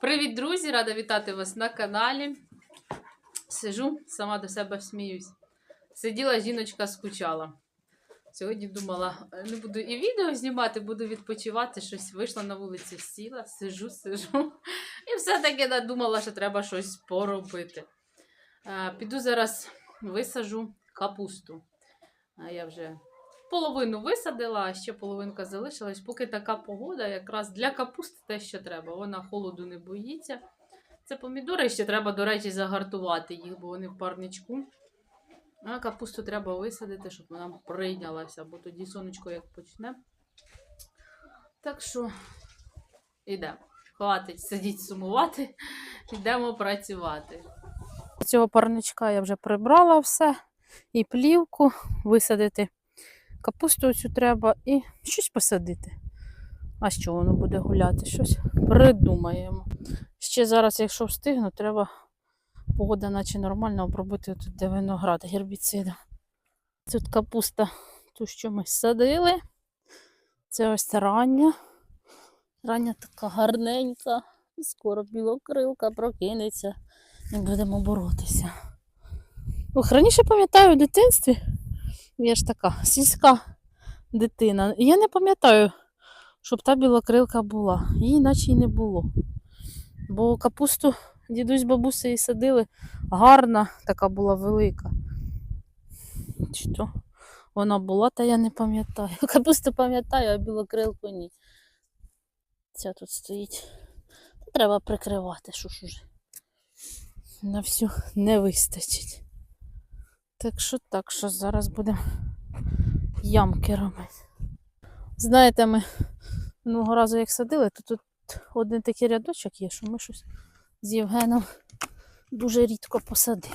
Привіт, друзі! Рада вітати вас на каналі. Сижу, сама до себе сміюсь. Сиділа жіночка, скучала. Сьогодні думала, не буду і відео знімати, буду відпочивати. Щось вийшла на вулицю, сіла, сижу, сижу. І все-таки надумала, що треба щось поробити. Е, Піду зараз висажу капусту. Я вже половину висадила, а ще половинка залишилась. Поки така погода, якраз для капусти те, що треба. Вона холоду не боїться. Це помідори ще треба, до речі, загартувати їх, бо вони в парничку. А капусту треба висадити, щоб вона прийнялася, бо тоді сонечко як почне. Так що йдемо. Хватить сидіть сумувати, йдемо працювати. З цього парничка я вже прибрала все, і плівку висадити. Капусту цю треба і щось посадити. А що воно буде гуляти? Щось придумаємо. Ще зараз, якщо встигну, треба погода, наче нормальна, обробити тут, де виноград гербіцидом. Тут капуста, ту, що ми садили. Це ось рання. Рання така гарненька. Скоро білокрилка прокинеться і будемо боротися. Ох, раніше пам'ятаю в дитинстві, я ж така сільська дитина. Я не пам'ятаю, щоб та білокрилка була. Її наче й не було. Бо капусту дідусь з бабусею садили, гарна, така була велика. То вона була, та я не пам'ятаю. Капусту пам'ятаю, а білокрилку ні. Ця тут стоїть. Треба прикривати, що ж уже. На всю не вистачить. Так що так, що зараз будемо ямки робити. Знаєте, ми минулого разу як садили, то тут один такий рядочок є, що ми щось з Євгеном дуже рідко посадили.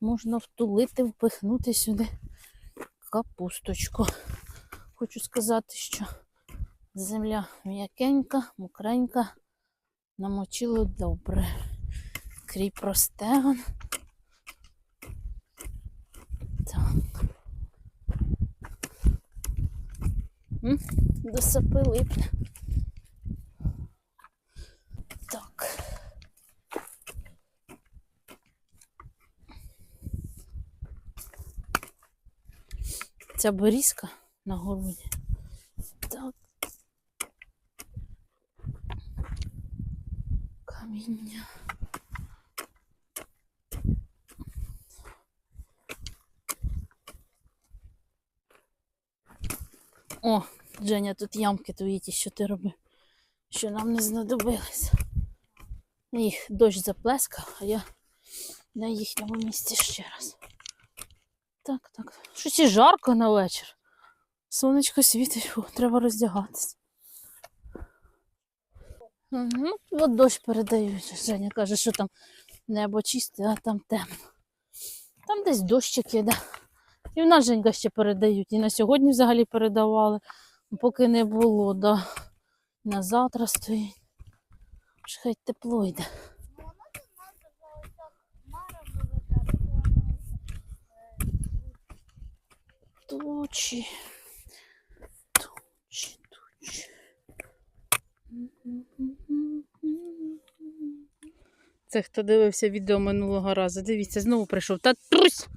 Можна втулити, впихнути сюди капусточку. Хочу сказати, що земля м'якенька, мокренька, намочило добре. Крій простегон. Так. М, До сапи липне. Так. Ця борізка на городі. Так. Каміння. О, Женя, тут ямки твої ті, що ти робив, що нам не знадобилися. Їх дощ заплескав, а я на їхньому місці ще раз. Так, так. Щось і жарко на вечір. Сонечко світить, фу, треба роздягатися. Угу. От дощ передають. Женя каже, що там небо чисте, а там темно. Там десь дощик іде. І в нас Женька ще передають. І на сьогодні взагалі передавали, поки не було, да. На завтра стоїть. Ж Хай тепло йде. Тучі. Тучі, тучі. Це хто дивився відео минулого разу. Дивіться, знову прийшов. Та трусь!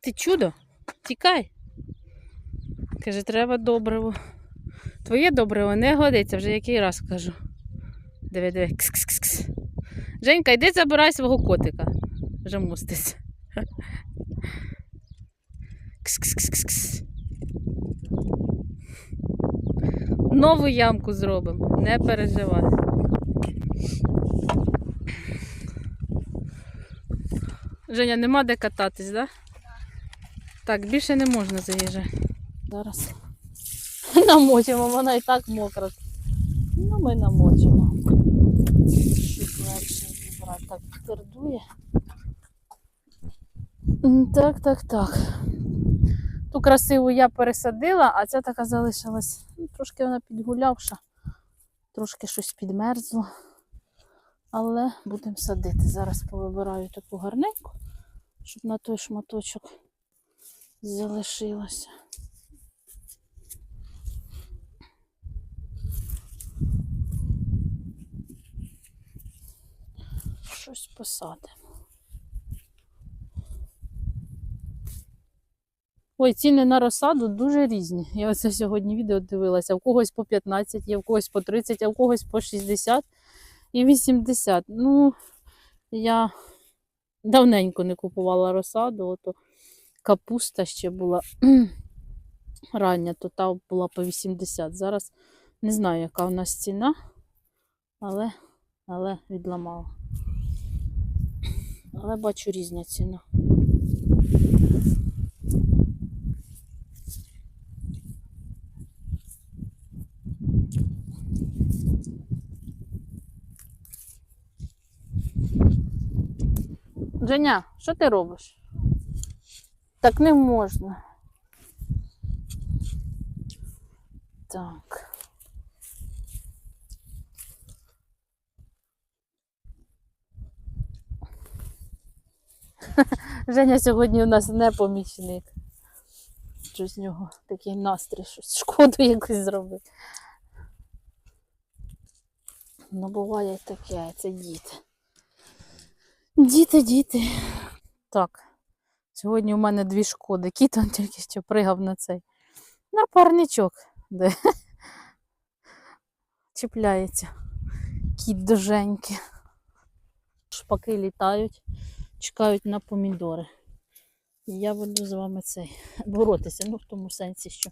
Ти чудо? Тікай. Каже, треба добриво. Твоє добриво не годиться, вже який раз кажу. Диви, диви. Кс-кс-кс. Женька, йди забирай свого котика. Вже муститься. Кс-кс-кс-кс. Нову ямку зробимо, не переживай. Женя, нема де кататись, да? Так, більше не можна заїжджати. Зараз намочимо, вона і так мокра. Ну, ми намочимо. Щоб легше її брати. Так, твердує. Так, так, так. Ту красиву я пересадила, а ця така залишилась. Ну, Трошки вона підгулявша, трошки щось підмерзло. Але будемо садити. Зараз повибираю таку гарненьку, щоб на той шматочок залишилося. щось посадимо. Ой, ціни на розсаду дуже різні. Я оце сьогодні відео дивилася. У когось по 15, є, в когось по 30, а в когось по 60 і 80. Ну, я давненько не купувала розсаду, ото капуста ще була рання, то та була по 80. Зараз не знаю, яка у нас ціна, але, але відламала. Але бачу різна ціна. Женя, що ти робиш? Так не можна. Так. Женя сьогодні у нас не помічник. Щось з нього такий настрій, щось шкоду якусь зробити. Ну, буває таке, це діти. Діти, діти. Так. Сьогодні у мене дві шкоди. Кіт он тільки що пригав на цей. На парничок, де чіпляється. Кіт до Женьки. Шпаки літають, чекають на помідори. І я буду з вами цей боротися. Ну, в тому сенсі, що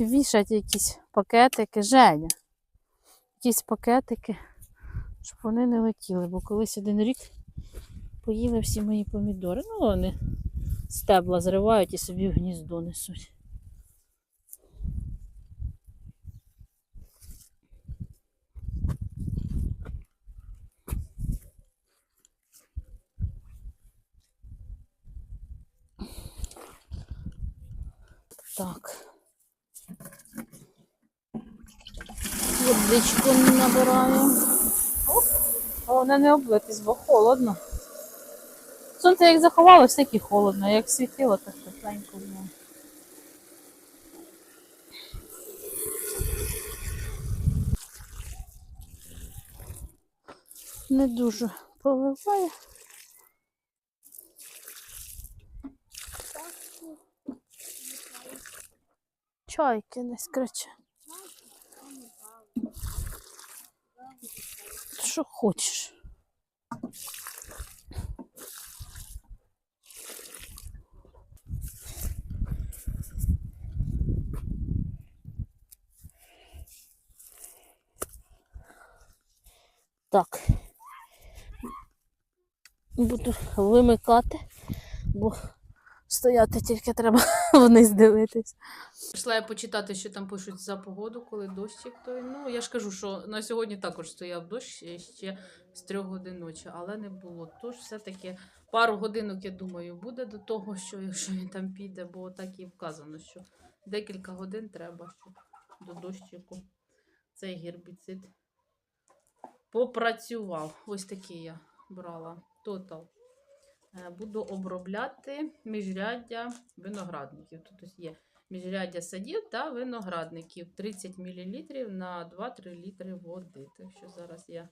вішать якісь пакетики. Женя. Якісь пакетики, щоб вони не летіли, бо колись один рік поїли всі мої помідори. Ну, вони стебла зривають і собі в гніздо несуть. Так. Водичку набираю. Вона не облитись, бо холодно. Сонце як заховалося, так і холодно, як світило, так тепленько було. Не дуже поливає. Чайки не кричать. Що хочеш. Так. Буду вимикати, бо стояти тільки треба вниз дивитись. Пішла я почитати, що там пишуть за погоду, коли дощик той. Ну, я ж кажу, що на сьогодні також стояв дощ ще з трьох годин ночі, але не було. Тож все-таки пару годинок, я думаю, буде до того, що якщо він там піде, бо так і вказано, що декілька годин треба, щоб до дощику цей гербіцид попрацював. Ось такий я брала тотал. Е, Буду обробляти міжряддя виноградників. Тут є міжряддя садів та виноградників 30 мл на 2-3 літри води. Так що зараз я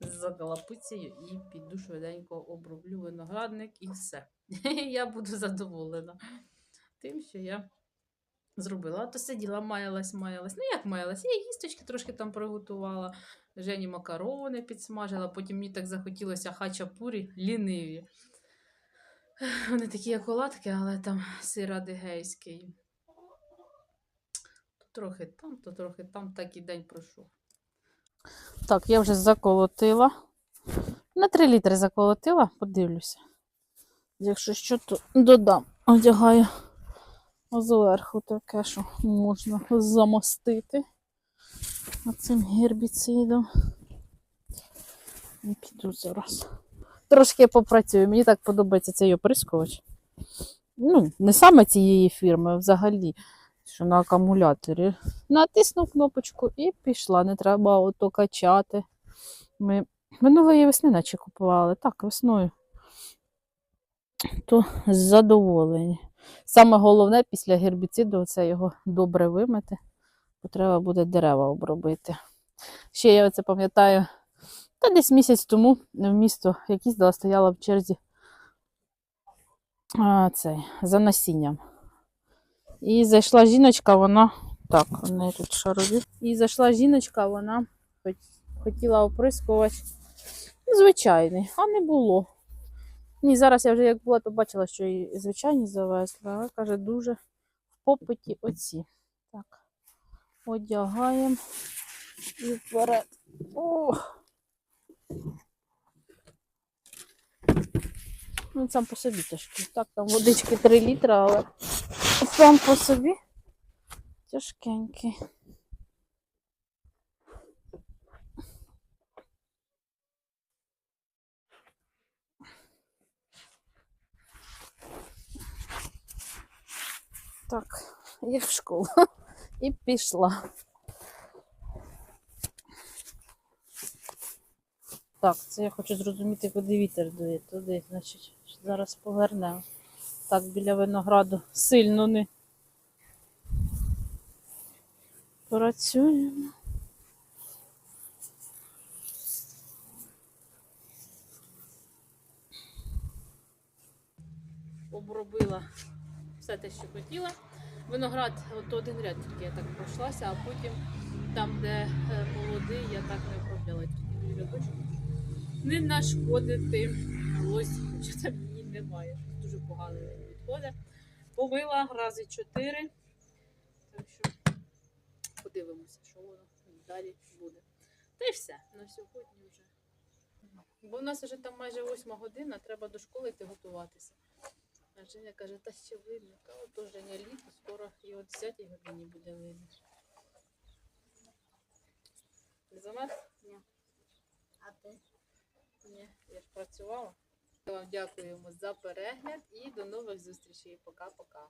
за галапицею і піду швиденько оброблю виноградник і все. Я буду задоволена тим, що я зробила. А то сиділа, маялась, маялась. Ну, як маялась? Я їсточки трошки там приготувала. Жені макарони підсмажила, потім мені так захотілося хачапурі ліниві. Вони такі, як оладки, але там сир адигейський. То трохи там, то трохи там, так і день пройшов. Так, я вже заколотила. На 3 літри заколотила, подивлюся. Якщо що, то додам. Одягаю зверху таке, що можна замостити оцим гербіцидом. І піду зараз. Трошки попрацюю. Мені так подобається цей оприскувач. Ну, не саме цієї фірми, а взагалі, що на акумуляторі. Натисну кнопочку і пішла. Не треба ото качати. Ми минулої весни наче купували. Так, весною. То задоволені. Саме головне після гербіциду це його добре вимити, треба буде дерева обробити. Ще я оце пам'ятаю, Та десь місяць тому в місто, як їздила, стояла в черзі а, цей, за насінням. І зайшла жіночка, вона. Так, у неї тут шарові. І зайшла жіночка, вона хотіла оприскувач. Ну, звичайний, а не було. Ні, зараз я вже як була, то бачила, що і звичайні завезли, але каже, дуже в попиті оці. Так, одягаємо і вперед. Ну, сам по собі тяжкий. Так, там водички 3 літри, але сам по собі тяжкенький. Так, і в школу. І пішла. Так, це я хочу зрозуміти, куди вітер дує. Туди, значить, зараз повернемо. Так, біля винограду сильно не працюємо. Обробила все те, що хотіла. Виноград, от один ряд тільки я так пройшлася, а потім там, де е, молодий, я так не обробляла тільки дві рядочки. Не нашкодити лось, хоча там мені немає. Дуже погано він відходить. Помила рази чотири. Так що подивимося, що воно далі буде. Та й все. На сьогодні вже. Бо в нас вже там майже восьма година, треба до школи йти готуватися. А Женя каже, та ще видно. Кажу, то Женя літо, скоро і о 10 годині буде видно. Не замерз? Ні. А ти? Ні, я ж працювала. Вам дякуємо за перегляд і до нових зустрічей. Пока-пока.